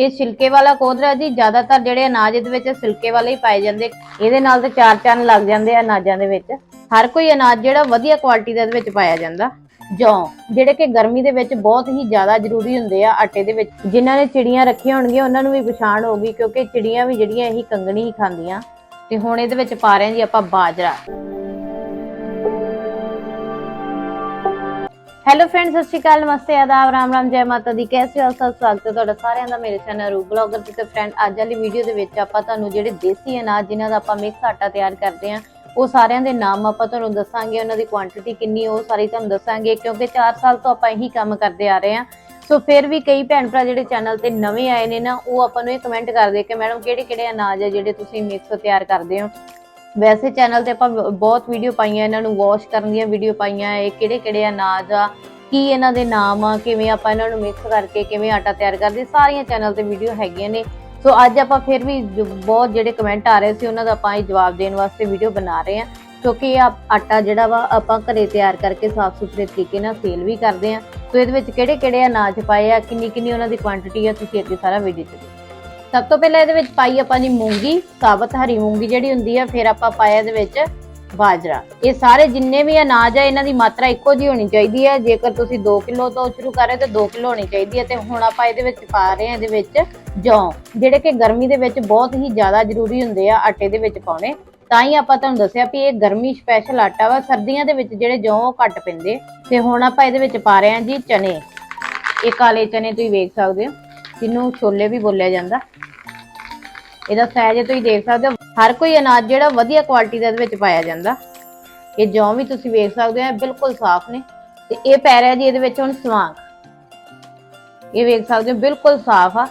ਇਹ ਸਿਲਕੇ ਵਾਲਾ ਕੋਦਰਾ ਜੀ, ਜ਼ਿਆਦਾਤਰ ਜਿਹੜੇ ਅਨਾਜ ਇਹਦੇ ਵਿੱਚ ਸਿਲਕੇ ਵਾਲੇ ਹੀ ਪਾਏ ਜਾਂਦੇ। ਇਹਦੇ ਨਾਲ ਤੇ ਚਾਰ ਚੰਨ ਲੱਗ ਜਾਂਦੇ ਆ ਅਨਾਜਾਂ ਦੇ ਵਿੱਚ। ਹਰ ਕੋਈ ਅਨਾਜ ਜਿਹੜਾ ਵਧੀਆ ਕੁਆਲਿਟੀ ਦਾ ਇਹਦੇ ਵਿੱਚ ਪਾਇਆ ਜਾਂਦਾ। ਜੌਂ, ਜਿਹੜੇ ਕਿ ਗਰਮੀ ਦੇ ਵਿੱਚ ਬਹੁਤ ਹੀ ਜ਼ਿਆਦਾ ਜ਼ਰੂਰੀ ਹੁੰਦੇ ਆ ਆਟੇ ਦੇ ਵਿੱਚ। ਜਿਨ੍ਹਾਂ ਨੇ ਚਿੜੀਆਂ ਰੱਖੀਆਂ ਹੋਣਗੀਆਂ, ਉਹਨਾਂ ਨੂੰ ਵੀ ਪਛਾਣ ਹੋਊਗੀ, ਕਿਉਂਕਿ ਚਿੜੀਆਂ ਵੀ ਜਿਹੜੀਆਂ ਇਹੀ ਕੰਗਣੀ ਹੀ ਖਾਂਦੀਆਂ। ਤੇ ਹੁਣ ਇਹਦੇ ਵਿੱਚ ਪਾ ਰਹੇ ਜੀ ਆਪਾਂ ਬਾਜਰਾ। ਹੈਲੋ ਫਰੈਂਡਸ ਸਤਿ ਸ਼੍ਰੀ ਅਕਾਲ, ਨਮਸਤੇ, ਆਦਾਬ, ਰਾਮ ਰਾਮ, ਜੈ ਮਾਤਾ ਦੀ। ਕੈਸੇ ਹੋ ਸਭ? ਸਵਾਗਤ ਹੈ ਤੁਹਾਡਾ ਸਾਰਿਆਂ ਦਾ ਮੇਰੇ ਚੈਨਲ ਰੂਪ ਬਲੌਗਰ ਤੇ। ਫਰੈਂਡ ਅੱਜ ਵਾਲੀ ਵੀਡੀਓ ਦੇ ਵਿੱਚ ਆਪਾਂ ਤੁਹਾਨੂੰ ਜਿਹੜੇ ਦੇਸੀ ਅਨਾਜ ਜਿਨ੍ਹਾਂ ਦਾ ਆਪਾਂ ਮਿਕਸ ਆਟਾ ਤਿਆਰ ਕਰਦੇ ਹਾਂ, ਉਹ ਸਾਰਿਆਂ ਦੇ ਨਾਮ ਆਪਾਂ ਤੁਹਾਨੂੰ ਦੱਸਾਂਗੇ, ਉਹਨਾਂ ਦੀ ਕੁਆਂਟੀਟੀ ਕਿੰਨੀ ਉਹ ਸਾਰੀ ਤੁਹਾਨੂੰ ਦੱਸਾਂਗੇ, ਕਿਉਂਕਿ 4 ਸਾਲ ਤੋਂ ਆਪਾਂ ਇਹੀ ਕੰਮ ਕਰਦੇ ਆ ਰਹੇ ਹਾਂ। ਸੋ ਫਿਰ ਵੀ ਕਈ ਭੈਣ ਭਰਾ ਜਿਹੜੇ ਚੈਨਲ ਤੇ ਨਵੇਂ ਆਏ ਨੇ ਨਾ, ਉਹ ਆਪਾਂ ਨੂੰ ਇਹ ਕਮੈਂਟ ਕਰਦੇ ਕਿ, ਮੈਡਮ ਕਿਹੜੇ ਕਿਹੜੇ ਅਨਾਜ ਹੈ ਜਿਹੜੇ ਤੁਸੀਂ ਮਿਕਸ ਤਿਆਰ ਕਰਦੇ ਹੋ? ਵੈਸੇ ਚੈਨਲ ਤੇ ਆਪਾਂ ਬਹੁਤ ਵੀਡੀਓ ਪਾਈਆਂ, ਇਹਨਾਂ ਨੂੰ ਵਾਸ਼ ਕਰਨ ਦੀਆਂ ਵੀਡੀਓ ਪਾਈਆਂ, ਇਹ ਕਿਹੜੇ ਕਿਹੜੇ ਅਨਾਜ ਆ, ਕੀ ਇਹਨਾਂ ਦੇ ਨਾਮ ਆ, ਕਿਵੇਂ ਆਪਾਂ ਇਹਨਾਂ ਨੂੰ ਮਿਕਸ ਕਰਕੇ ਕਿਵੇਂ ਆਟਾ ਤਿਆਰ ਕਰਦੇ, ਸਾਰੀਆਂ ਚੈਨਲ ਤੇ ਵੀਡੀਓ ਹੈਗੀਆਂ ਨੇ। ਸੋ ਅੱਜ ਆਪਾਂ ਫਿਰ ਵੀ ਬਹੁਤ ਜਿਹੜੇ ਕਮੈਂਟ ਆ ਰਹੇ ਸੀ, ਉਹਨਾਂ ਦਾ ਆਪਾਂ ਇਹ ਜਵਾਬ ਦੇਣ ਵਾਸਤੇ ਵੀਡੀਓ ਬਣਾ ਰਹੇ ਹਾਂ। ਕਿਉਂਕਿ ਇਹ ਆ- ਆਟਾ ਜਿਹੜਾ ਵਾ, ਆਪਾਂ ਘਰੇ ਤਿਆਰ ਕਰਕੇ ਸਾਫ਼ ਸੁਥਰੇ ਤਰੀਕੇ ਨਾਲ ਸੇਲ ਵੀ ਕਰਦੇ ਹਾਂ। ਸੋ ਇਹਦੇ ਵਿੱਚ ਕਿਹੜੇ ਕਿਹੜੇ ਅਨਾਜ ਪਾਏ ਆ ਕਿੰਨੀ ਕਿੰਨੀ ਉਹਨਾਂ ਦੀ ਕੁਆਂਟੀਟੀ ਆ, ਤੁਸੀਂ ਅੱਗੇ ਸਾਰਾ ਵੀਡੀਓ ਚ ਸਭ ਤੋਂ ਪਹਿਲਾਂ ਇਹਦੇ ਵਿੱਚ ਪਾਈ ਆਪਾਂ ਜੀ ਮੂੰਗੀ ਸਾਬਤ ਹਰੀ ਮੂੰਗੀ ਜਿਹੜੀ ਹੁੰਦੀ ਆ, ਫਿਰ ਆਪਾਂ ਪਾਇਆ ਇਹਦੇ ਵਿੱਚ ਬਾਜਰਾ। ਇਹ ਸਾਰੇ ਜਿੰਨੇ ਵੀ ਅਨਾਜ ਆ, ਇਹਨਾਂ ਦੀ ਮਾਤਰਾ ਇੱਕੋ ਜਿਹੀ ਹੋਣੀ ਚਾਹੀਦੀ ਹੈ ਜੇਕਰ ਤੁਸੀਂ 2 ਕਿਲੋ ਤੋਂ ਸ਼ੁਰੂ ਕਰ ਰਹੇ ਤਾਂ 2 ਕਿਲੋ ਹੋਣੀ ਚਾਹੀਦੀ ਹੈ ਤੇ ਹੁਣ ਆਪਾਂ ਇਹਦੇ ਵਿੱਚ ਪਾ ਰਹੇ ਹਾਂ ਇਹਦੇ ਵਿੱਚ ਜੌਂ। ਜਿਹੜੇ ਕਿ ਗਰਮੀ ਦੇ ਵਿੱਚ ਬਹੁਤ ਹੀ ਜ਼ਿਆਦਾ ਜ਼ਰੂਰੀ ਹੁੰਦੇ ਆ ਆਟੇ ਦੇ ਵਿੱਚ ਪਾਉਣੇ। ਤਾਂ ਹੀ ਆਪਾਂ ਤੁਹਾਨੂੰ ਦੱਸਿਆ ਵੀ ਇਹ ਗਰਮੀ ਸਪੈਸ਼ਲ ਆਟਾ ਵਾ। ਸਰਦੀਆਂ ਦੇ ਵਿੱਚ ਜਿਹੜੇ ਜੌਂ ਉਹ ਘੱਟ ਪੈਂਦੇ। ਤੇ ਹੁਣ ਆਪਾਂ ਇਹਦੇ ਵਿੱਚ ਪਾ ਰਹੇ ਹਾਂ ਜੀ ਚਨੇ। ਇਹ ਕਾਲੇ ਚਨੇ ਤੁਸੀਂ ਵੇਖ ਸਕਦੇ ਹੋ। ਜਿਹਨੂੰ ਛੋਲੇ ਵੀ ਬੋਲਿਆ ਜਾਂਦਾ। ਇਹਦਾ ਸਾਈਜ਼ ਤੁਸੀਂ ਦੇਖ ਸਕਦੇ ਹੋ। ਹਰ ਕੋਈ ਅਨਾਜ ਜਿਹੜਾ ਵਧੀਆ ਕੁਆਲਿਟੀ ਦਾ ਇਹਦੇ ਵਿੱਚ ਪਾਇਆ ਜਾਂਦਾ। ਇਹ ਜੌਂ ਵੀ ਤੁਸੀਂ ਵੇਖ ਸਕਦੇ ਹੋ ਬਿਲਕੁਲ ਸਾਫ਼ ਨੇ। ਤੇ ਇਹ ਪੈ ਰਿਹਾ ਜੀ ਇਹਦੇ ਵਿੱਚ ਹੁਣ ਸਵਾਂਗ। ਇਹ ਵੇਖ ਸਕਦੇ ਹੋ, ਬਿਲਕੁਲ ਸਾਫ਼ ਆ।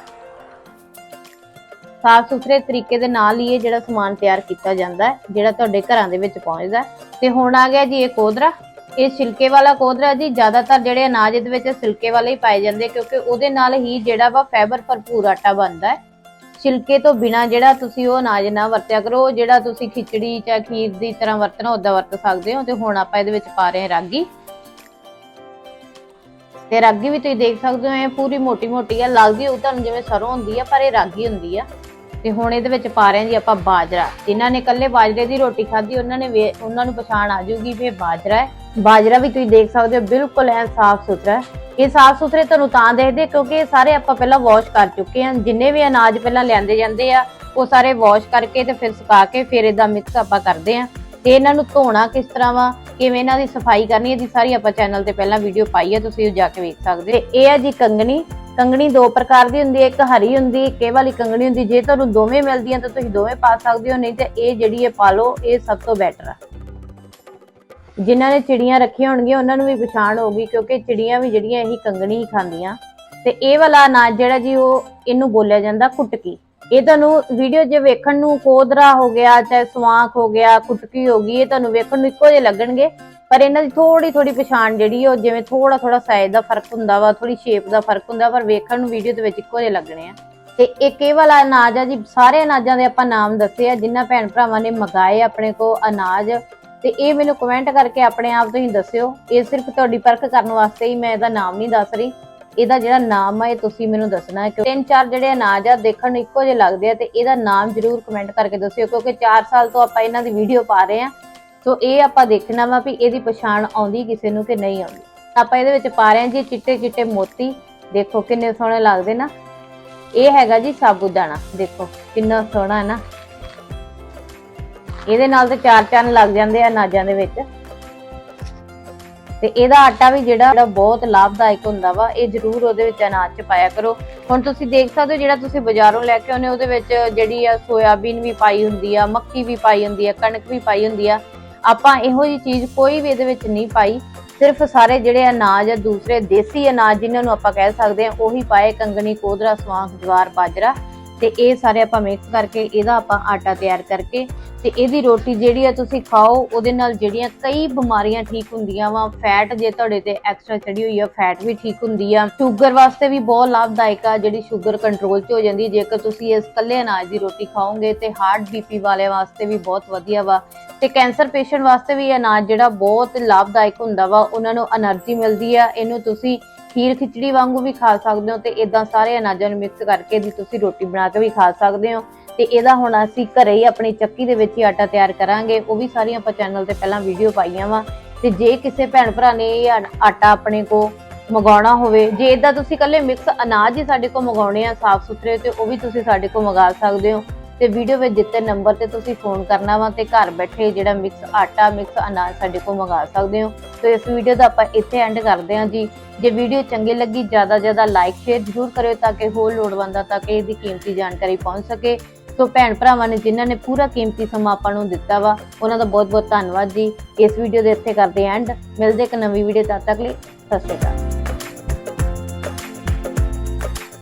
ਸਾਫ਼ ਸੁਥਰੇ ਤਰੀਕੇ ਦੇ ਨਾਲ ਹੀ ਇਹ ਜਿਹੜਾ ਸਮਾਨ ਤਿਆਰ ਕੀਤਾ ਜਾਂਦਾ ਹੈ, ਜਿਹੜਾ ਤੁਹਾਡੇ ਘਰਾਂ ਦੇ ਵਿੱਚ ਪਹੁੰਚਦਾ ਤੇ ਹੁਣ ਆ ਗਿਆ ਜੀ ਇਹ ਕੋਦਰਾ। ਇਹ ਛਿਲਕੇ ਵਾਲਾ ਕੋਦਰਾ ਜੀ। ਜ਼ਿਆਦਾਤਰ ਜਿਹੜੇ ਅਨਾਜ ਇਹਦੇ ਵਿੱਚ ਛਿਲਕੇ ਵਾਲੇ ਹੀ ਪਾਏ ਜਾਂਦੇ ਕਿਉਂਕਿ ਉਹਦੇ ਨਾਲ ਹੀ ਜਿਹੜਾ ਵਾ ਫਾਈਬਰ ਭਰਪੂਰ ਆਟਾ ਬਣਦਾ ਹੈ। ਛਿਲਕੇ ਤੋਂ ਬਿਨਾ ਜਿਹੜਾ ਤੁਸੀਂ ਉਹ ਅਨਾਜ ਨਾ ਵਰਤਿਆ ਕਰੋ ਉਹ ਜਿਹੜਾ ਤੁਸੀਂ ਖਿਚੜੀ ਜਾਂ ਖੀਰ ਦੀ ਤਰ੍ਹਾਂ ਵਰਤਣਾ ਉਦਾਂ ਵਰਤ ਸਕਦੇ ਹੋ ਤੇ ਹੁਣ ਆਪਾਂ ਇਹਦੇ ਵਿੱਚ ਪਾ ਰਹੇ ਹਾਂ ਰਾਗੀ। ਤੇ ਰਾਗੀ ਵੀ ਤੁਸੀਂ ਦੇਖ ਸਕਦੇ ਹੋ, ਇਹ ਪੂਰੀ ਮੋਟੀ ਮੋਟੀ ਆ, ਲੱਗਦੀ ਹੋਊ ਤੁਹਾਨੂੰ ਜਿਵੇਂ ਸਰੋਂ ਹੁੰਦੀ ਆ, ਪਰ ਇਹ ਰਾਗੀ ਹੁੰਦੀ ਆ। ਤੇ ਹੁਣ ਇਹਦੇ ਵਿੱਚ ਪਾ ਰਹੇ ਹਾਂ ਜੀ ਆਪਾਂ ਬਾਜਰਾ। ਜਿਨ੍ਹਾਂ ਨੇ ਕੱਲੇ ਬਾਜਰੇ ਦੀ ਰੋਟੀ ਖਾਧੀ, ਉਹਨਾਂ ਨੇ ਉਹਨਾਂ ਨੂੰ ਪਛਾਣ ਆ ਜਾਊਗੀ ਵੀ ਇਹ ਬਾਜਰਾ ਹੈ। ਬਾਜਰਾ ਵੀ ਤੁਸੀਂ ਦੇਖ ਸਕਦੇ ਹੋ, ਬਿਲਕੁਲ ਐ ਸਾਫ਼ ਸੁਥਰਾ ਇਹ ਸਾਫ਼ ਸੁਥਰੇ ਤੁਹਾਨੂੰ ਤਾਂ ਦੇਖਦੇ, ਕਿਉਂਕਿ ਇਹ ਸਾਰੇ ਆਪਾਂ ਪਹਿਲਾਂ ਵਾਸ਼ ਕਰ ਚੁੱਕੇ ਹਾਂ। ਜਿੰਨੇ ਵੀ ਅਨਾਜ ਪਹਿਲਾਂ ਲਿਆਂਦੇ ਜਾਂਦੇ ਆ, ਉਹ ਸਾਰੇ ਵਾਸ਼ ਕਰਕੇ ਤੇ ਫਿਰ ਸੁਕਾ ਕੇ ਫਿਰ ਇਹਦਾ ਮਿਕਸ ਆਪਾਂ ਕਰਦੇ ਆ ਤੇ ਇਹਨਾਂ ਨੂੰ ਧੋਣਾ ਕਿਸ ਤਰ੍ਹਾਂ ਵਾ, ਕਿਵੇਂ ਇਹਨਾਂ ਦੀ ਸਫ਼ਾਈ ਕਰਨੀ, ਇਹਦੀ ਸਾਰੀ ਆਪਾਂ ਚੈਨਲ ਤੇ ਪਹਿਲਾਂ ਵੀਡੀਓ ਪਾਈ ਹੈ ਤੁਸੀਂ ਉਹ ਜਾ ਕੇ ਵੇਖ ਸਕਦੇ ਤੇ ਇਹ ਹੈ ਜੀ ਕੰਗਣੀ। ਕੰਗਣੀ ਦੋ ਪ੍ਰਕਾਰ ਦੀ ਹੁੰਦੀ ਹੈ, ਇੱਕ ਹਰੀ ਹੁੰਦੀ ਹੈ ਇੱਕ ਇਹ ਵਾਲੀ ਕੰਗਣੀ ਹੁੰਦੀ। ਜੇ ਤੁਹਾਨੂੰ ਦੋਵੇਂ ਮਿਲਦੀਆਂ ਤਾਂ ਤੁਸੀਂ ਦੋਵੇਂ ਪਾ ਸਕਦੇ ਹੋ, ਨਹੀਂ ਤੇ ਇਹ ਜਿਹੜੀ ਹੈ ਪਾ ਲਓ, ਇਹ ਸਭ ਤੋਂ ਬੈਟਰ ਆ। ਜਿਨ੍ਹਾਂ ਨੇ ਚਿੜੀਆਂ ਰੱਖੀਆਂ ਹੋਣਗੀਆਂ, ਉਹਨਾਂ ਨੂੰ ਵੀ ਪਛਾਣ ਹੋਊਗੀ, ਕਿਉਂਕਿ ਚਿੜੀਆਂ ਵੀ ਜਿਹੜੀਆਂ ਇਹੀ ਕੰਗਣੀ ਹੀ ਖਾਂਦੀਆਂ। ਤੇ ਇਹ ਵਾਲਾ ਅਨਾਜ ਜਿਹੜਾ ਜੀ, ਉਹ ਇਹਨੂੰ ਬੋਲਿਆ ਜਾਂਦਾ ਕੁਟਕੀ। ਇਹ ਤੁਹਾਨੂੰ ਵੀਡੀਓ 'ਚ ਵੇਖਣ ਨੂੰ ਕੋਦਰਾ ਹੋ ਗਿਆ, ਚਾਹੇ ਸਵਾਂਖ ਹੋ ਗਿਆ, ਕੁਟਕੀ ਹੋ ਗਈ, ਇਹ ਤੁਹਾਨੂੰ ਵੇਖਣ ਨੂੰ ਇੱਕੋ ਜਿਹੇ ਲੱਗਣਗੇ। ਪਰ ਇਹਨਾਂ ਦੀ ਥੋੜੀ ਥੋੜੀ ਪਛਾਣ ਜਿਹੜੀ, ਉਹ ਜਿਵੇਂ ਥੋੜਾ ਥੋੜਾ ਸਾਈਜ਼ ਦਾ ਫ਼ਰਕ ਹੁੰਦਾ ਵਾ ਥੋੜੀ ਸ਼ੇਪ ਦਾ ਫ਼ਰਕ ਹੁੰਦਾ, ਪਰ ਵੇਖਣ ਨੂੰ ਵੀਡੀਓ ਦੇ ਵਿੱਚ ਇੱਕੋ ਜਿਹੇ ਲੱਗਣੇ ਆ। ਤੇ ਇੱਕ ਇਹ ਵਾਲਾ ਅਨਾਜ ਆ ਜੀ, ਸਾਰੇ ਅਨਾਜਾਂ ਦੇ ਆਪਾਂ ਨਾਮ ਦੱਸੇ ਆ, ਜਿਨ੍ਹਾਂ ਭੈਣ ਭਰਾਵਾਂ ਨੇ ਮੰਗਾਏ ਆਪਣੇ ਕੋ ਅਨਾਜ। ਤੇ ਇਹ ਮੈਨੂੰ ਕਮੈਂਟ ਕਰਕੇ ਆਪਣੇ ਆਪ ਤੁਸੀਂ ਦੱਸਿਓ। ਇਹ ਸਿਰਫ ਤੁਹਾਡੀ ਪਰਖ ਕਰਨ ਵਾਸਤੇ ਹੀ ਮੈਂ ਇਹਦਾ ਨਾਮ ਨਹੀਂ ਦੱਸ ਰਹੀ। ਇਹਦਾ ਜਿਹੜਾ ਨਾਮ ਆ, ਇਹ ਤੁਸੀਂ ਮੈਨੂੰ ਦੱਸਣਾ ਹੈ। ਕਿ ਤਿੰਨ ਚਾਰ ਜਿਹੜੇ ਅਨਾਜ ਆ, ਦੇਖਣ ਨੂੰ ਇੱਕੋ ਜਿਹੇ ਲੱਗਦੇ ਆ ਤੇ ਇਹਦਾ ਨਾਮ ਜ਼ਰੂਰ ਕਮੈਂਟ ਕਰਕੇ ਦੱਸਿਓ, ਕਿਉਂਕਿ 4 ਸਾਲ ਤੋਂ ਆਪਾਂ ਇਹਨਾਂ ਦੀ ਵੀਡੀਓ ਪਾ ਰਹੇ ਆ ਸੋ ਇਹ ਆਪਾਂ ਦੇਖਣਾ ਵਾ ਵੀ ਇਹਦੀ ਪਛਾਣ ਆਉਂਦੀ ਕਿਸੇ ਨੂੰ ਕਿ ਨਹੀਂ ਆਉਂਦੀ। ਆਪਾਂ ਇਹਦੇ ਵਿੱਚ ਪਾ ਰਹੇ ਹਾਂ ਜੀ ਚਿੱਟੇ ਚਿੱਟੇ ਮੋਤੀ। ਦੇਖੋ ਕਿੰਨੇ ਸੋਹਣੇ ਲੱਗਦੇ ਨਾ। ਇਹ ਹੈਗਾ ਜੀ ਸਾਬੂਦਾਨਾ ਦੇਖੋ ਕਿੰਨਾ ਸੋਹਣਾ ਹੈ ਨਾ। ਇਹਦੇ ਨਾਲ ਤੇ ਚਾਰ ਚੰਨ ਲੱਗ ਜਾਂਦੇ ਆ ਅਨਾਜਾਂ ਦੇ ਵਿੱਚ। ਤੇ ਇਹਦਾ ਆਟਾ ਵੀ ਜਿਹੜਾ ਬਹੁਤ ਲਾਭਦਾਇਕ ਹੁੰਦਾ ਵਾ, ਇਹ ਜ਼ਰੂਰ ਉਹਦੇ ਵਿੱਚ ਅਨਾਜ ਚ ਪਾਇਆ ਕਰੋ। ਹੁਣ ਤੁਸੀਂ ਦੇਖ ਸਕਦੇ ਹੋ ਜਿਹੜਾ ਤੁਸੀਂ ਬਾਜ਼ਾਰੋਂ ਲੈ ਕੇ ਆਉਨੇ ਉਹਦੇ ਵਿੱਚ ਜਿਹੜੀ ਆ ਸੋਇਆਬੀਨ ਵੀ ਪਾਈ ਹੁੰਦੀ ਆ, ਮੱਕੀ ਵੀ ਪਾਈ ਹੁੰਦੀ ਆ, ਕਣਕ ਵੀ ਪਾਈ ਹੁੰਦੀ ਆ। ਆਪਾਂ ਇਹੋ ਜੀ ਚੀਜ਼ ਕੋਈ ਵੀ ਇਹਦੇ ਵਿੱਚ ਨਹੀਂ ਪਾਈ। ਸਿਰਫ ਸਾਰੇ ਜਿਹੜੇ ਅਨਾਜ ਆ, ਦੂਸਰੇ ਦੇਸੀ ਅਨਾਜ ਜਿਨ੍ਹਾਂ ਨੂੰ ਆਪਾਂ ਕਹਿ ਸਕਦੇ ਆ, ਉਹੀ ਪਾਏ ਕੰਗਣੀ ਕੋਦਰਾ ਸਵਾਂਖ ਜਵਾਰ, ਬਾਜਰਾ। ਤੇ ਇਹ ਸਾਰੇ ਆਪਾਂ ਮਿਕਸ ਕਰਕੇ ਇਹਦਾ ਆਪਾਂ ਆਟਾ ਤਿਆਰ ਕਰਕੇ ਤੇ ਇਹਦੀ ਰੋਟੀ ਜਿਹੜੀ ਆ ਤੁਸੀਂ ਖਾਓ, ਉਹਦੇ ਨਾਲ ਜਿਹੜੀਆਂ ਕਈ ਬਿਮਾਰੀਆਂ ਠੀਕ ਹੁੰਦੀਆਂ ਵਾ ਫੈਟ ਜੇ ਤੁਹਾਡੇ ਤੇ ਐਕਸਟਰਾ ਚੜੀ ਹੋਈ ਆ ਫੈਟ ਵੀ ਠੀਕ ਹੁੰਦੀ ਆ। ਸ਼ੂਗਰ ਵਾਸਤੇ ਵੀ ਬਹੁਤ ਲਾਭਦਾਇਕ ਆ, ਜਿਹੜੀ ਸ਼ੂਗਰ ਕੰਟਰੋਲ 'ਚ ਹੋ ਜਾਂਦੀ ਜੇਕਰ ਤੁਸੀਂ ਇਸ ਕੱਲੇ ਅਨਾਜ ਦੀ ਰੋਟੀ ਖਾਓਗੇ ਤੇ ਹਾਰਟ ਬੀਪੀ ਵਾਲੇ ਵਾਸਤੇ ਵੀ ਬਹੁਤ ਵਧੀਆ ਵਾ। ਤੇ ਕੈਂਸਰ ਪੇਸ਼ੈਂਟ ਵਾਸਤੇ ਵੀ ਇਹ ਅਨਾਜ ਜਿਹੜਾ ਬਹੁਤ ਲਾਭਦਾਇਕ ਹੁੰਦਾ ਵਾ, ਉਹਨਾਂ ਨੂੰ એનર્ਜੀ ਮਿਲਦੀ ਆ। ਇਹਨੂੰ ਤੁਸੀਂ ਖੀਰ ਖਿਚੜੀ ਵਾਂਗੂ ਵੀ ਖਾ ਸਕਦੇ ਹੋ ਤੇ ਇਦਾਂ ਸਾਰੇ ਅਨਾਜਾਂ ਨੂੰ ਮਿਕਸ ਕਰਕੇ ਦੀ ਤੁਸੀਂ ਰੋਟੀ ਬਣਾ ਕੇ ਵੀ ਖਾ ਸਕਦੇ ਹੋ। ਤੇ ਇਹਦਾ ਹੁਣ ਅਸੀਂ ਘਰੇ ਹੀ ਆਪਣੀ ਚੱਕੀ ਦੇ ਵਿੱਚ ਹੀ ਆਟਾ ਤਿਆਰ ਕਰਾਂਗੇ। ਉਹ ਵੀ ਸਾਰੀਆਂ ਆਪਾਂ ਚੈਨਲ ਤੇ ਪਹਿਲਾਂ ਵੀਡੀਓ ਪਾਈਆਂ ਵਾ। ਤੇ ਜੇ ਕਿਸੇ ਭੈਣ ਭਰਾ ਨੇ ਇਹ ਆਟਾ ਆਪਣੇ ਕੋ ਮੰਗਾਉਣਾ ਹੋਵੇ, ਜੇ ਇਦਾਂ ਤੁਸੀਂ ਕੱਲੇ ਮਿਕਸ ਅਨਾਜ ਹੀ ਸਾਡੇ ਕੋਲ ਮੰਗਾਉਣੇ ਆ ਸਾਫ਼ ਸੁਥਰੇ, ਤੇ ਉਹ ਵੀ ਤੁਸੀਂ ਸਾਡੇ ਕੋਲ ਮੰਗਾ ਸਕਦੇ ਹੋ। ਤੇ ਵੀਡੀਓ ਵਿੱਚ ਦਿੱਤੇ ਨੰਬਰ ਤੇ ਤੁਸੀਂ ਫੋਨ ਕਰਨਾ ਵਾ ਤੇ ਘਰ ਬੈਠੇ ਜਿਹੜਾ ਮਿਕਸ ਆਟਾ ਮਿਕਸ ਅਨਾਜ ਸਾਡੇ ਕੋਲ ਮੰਗਾ ਸਕਦੇ ਹੋ। ਤੇ ਇਸ ਵੀਡੀਓ ਦਾ ਆਪਾਂ ਇੱਥੇ ਐਂਡ ਕਰਦੇ ਹਾਂ ਜੀ। ਜੇ ਵੀਡੀਓ ਚੰਗੀ ਲੱਗੀ, ਜ਼ਿਆਦਾ ਜ਼ਿਆਦਾ ਲਾਈਕ ਸ਼ੇਅਰ ਜ਼ਰੂਰ ਕਰਿਓ ਤਾਂ ਕਿ ਹੋਰ ਲੋੜਵੰਦਾਂ ਤੱਕ ਇਹਦੀ ਕੀਮਤੀ ਜਾਣਕਾਰੀ ਪਹੁੰਚ ਸਕੇ। ਸੋ ਭੈਣ ਭਰਾਵਾਂ ਨੇ ਜਿਨ੍ਹਾਂ ਨੇ ਪੂਰਾ ਕੀਮਤੀ ਸਮਾਂ ਆਪਾਂ ਨੂੰ ਦਿੱਤਾ ਵਾ, ਉਹਨਾਂ ਦਾ ਬਹੁਤ ਬਹੁਤ ਧੰਨਵਾਦ ਜੀ। ਇਸ ਵੀਡੀਓ ਦੇ ਇੱਥੇ ਕਰਦੇ ਐਂਡ। ਮਿਲਦੇ ਇੱਕ ਨਵੀਂ ਵੀਡੀਓ ਤਦ ਤੱਕ ਲਈ, ਸਤਿ ਸ਼੍ਰੀ ਅਕਾਲ।